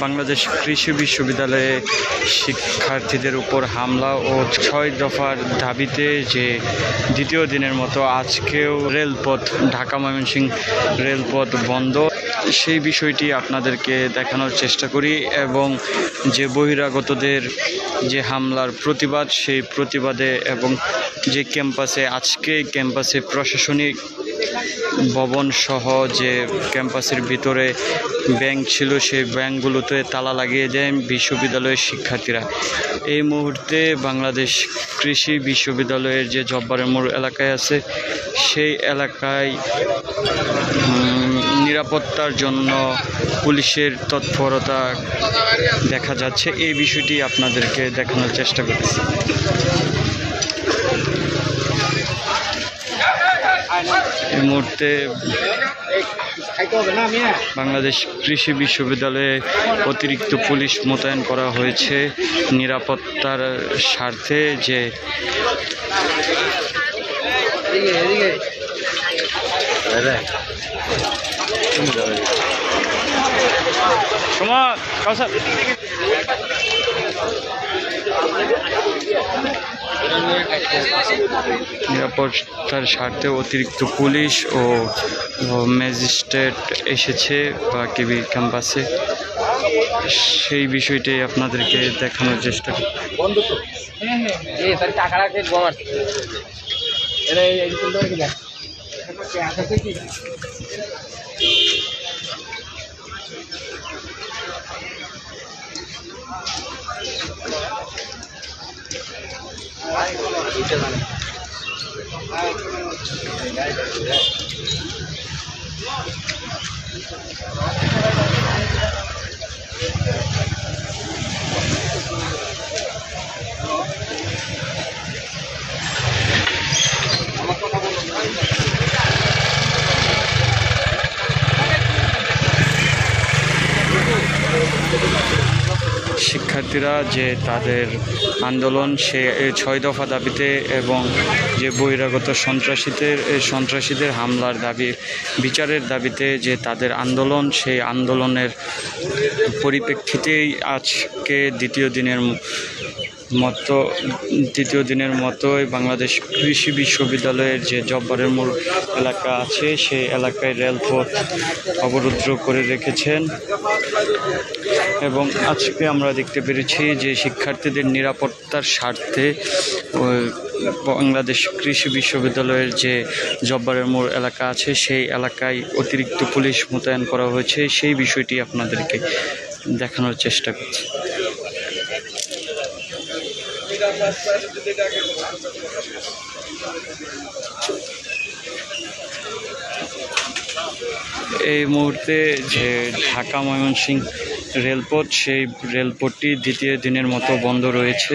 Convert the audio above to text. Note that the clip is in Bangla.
বাংলাদেশ কৃষি বিশ্ববিদ্যালয়ে শিক্ষার্থীদের উপর হামলা ও ছয় দফার দাবিতে যে দ্বিতীয় দিনের মতো আজকেও রেলপথ ঢাকা ময়মনসিংহ রেলপথ বন্ধ। সেই বিষয়টি আপনাদেরকে দেখানোর চেষ্টা করি এবং যে বহিরাগতদের যে হামলার প্রতিবাদ, সেই প্রতিবাদে এবং যে ক্যাম্পাসে, আজকে ক্যাম্পাসে প্রশাসনিক ভবন সহ যে ক্যাম্পাসের ভিতরে ব্যাংক ছিল, সেই ব্যাংকগুলোতে তালা লাগিয়ে দেন বিশ্ববিদ্যালয়ের শিক্ষার্থীরা। এই মুহূর্তে বাংলাদেশ কৃষি বিশ্ববিদ্যালয়ের যে জব্বারের মোড় এলাকায় আছে, সেই এলাকায় নিরাপত্তার জন্য পুলিশের তৎপরতা দেখা যাচ্ছে। এই বিষয়টি আপনাদেরকে দেখানোর চেষ্টা করতেছি। মুহূর্তে বাংলাদেশ কৃষি বিশ্ববিদ্যালয়ে অতিরিক্ত পুলিশ মোতায়েন করা হয়েছে। নিরাপত্তার স্বার্থে যে সময় কাউসার নিরাপত্তার স্বার্থে অতিরিক্ত পুলিশ ও ম্যাজিস্ট্রেট এসেছে বা কেবি ক্যাম্পাসে সেই বিষয়টাই আপনাদেরকে দেখানোর চেষ্টা করি তো এই শিক্ষার্থীরা যে তাদের আন্দোলন, সে ছয় দফা দাবিতে এবং যে বহিরাগত সন্ত্রাসীদের সন্ত্রাসীদের হামলার দাবি, বিচারের দাবিতে যে তাদের আন্দোলন, সেই আন্দোলনের পরিপ্রেক্ষিতেই আজকে দ্বিতীয় দিনের মতো, দ্বিতীয় দিনের মতোই বাংলাদেশ কৃষি বিশ্ববিদ্যালয়ের যে জব্বারের মোড় এলাকা আছে, সেই এলাকায় রেলপথ অবরুদ্ধ করে রেখেছেন। এবং আজকে আমরা দেখতে পেরেছি যে শিক্ষার্থীদের নিরাপত্তার স্বার্থে বাংলাদেশ কৃষি বিশ্ববিদ্যালয়ের যে জব্বারের মোড় এলাকা আছে, সেই এলাকায় অতিরিক্ত পুলিশ মোতায়েন করা হয়েছে। সেই বিষয়টি আপনাদেরকে দেখানোর চেষ্টা করছি। এই মুহূর্তে যে ঢাকা ময়মনসিংহ রেলপথ সেই রেলপথটি দ্বিতীয় দিনের মতো বন্ধ রয়েছে।